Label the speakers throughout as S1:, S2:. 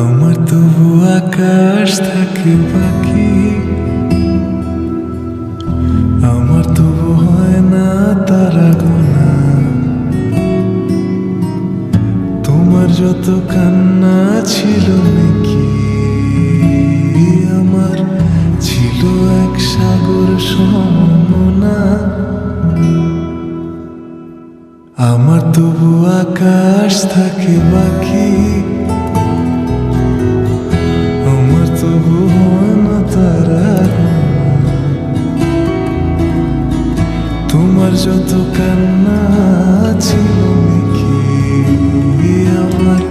S1: আমার তবু আকাশ থাকে বাকি আমার তবু হয় না তারা গোনা। তোমার যত কান্না ছিল নাকি, আমার ছিল এক সাগর সমনা আমার তবু আকাশ থাকে বাকি তোমার যত কান্না ছিল আমার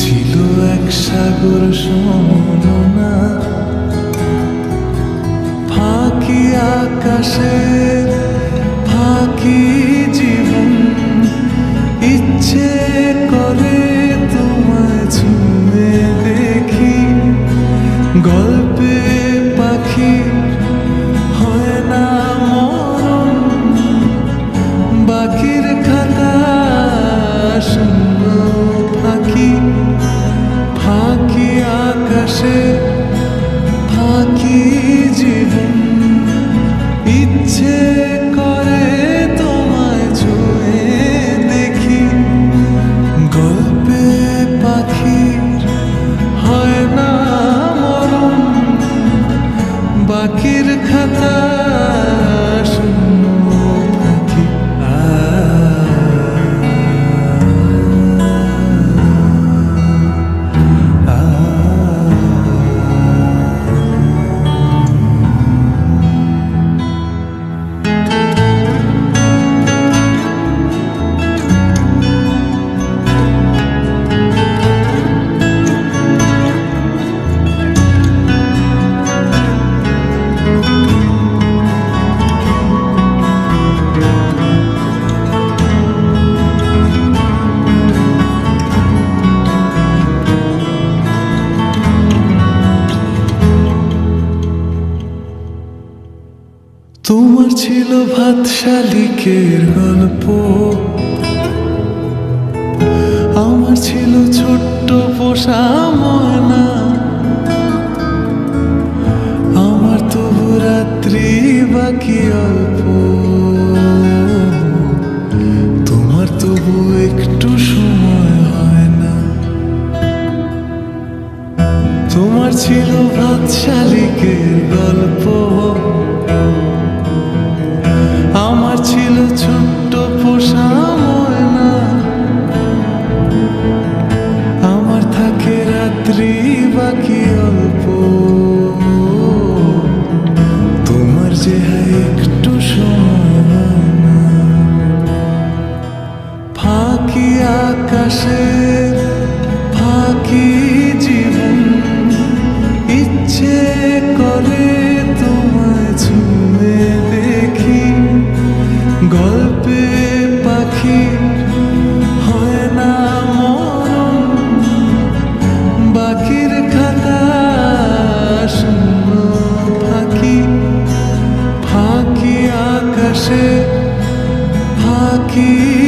S1: ছিল এক সাগর সমনা ফাঁকি আকাশের ফাঁকি জীবন, ইচ্ছে করে তোমায় ছুঁয়ে দেখি। গল্পে পাখি হয় না বাকির খাতা শূন্য ফাঁকি ফাঁকি আকাশে ফাঁকি জীবন। ইচ্ছে করে তোমায় ছুঁয়ে দেখি, গল্পে পাখির হয় না মরণ, বাকির খাতা ছিল ভাত শালিকের গল্প। আমার ছিল ছোট্ট পোষা ময়না। আমার তবু রাত্রি বাকি অল্প। তোমার তবু একটু সময় হয় না। তোমার ছিল ভাত শালিকের গল্প। আমার ছিল ছোট্ট পোষা ময়না। আমার থাকে রাত্রি বাকি অল্প। তোমার যে একটু সময় ফাঁকি আকাশে key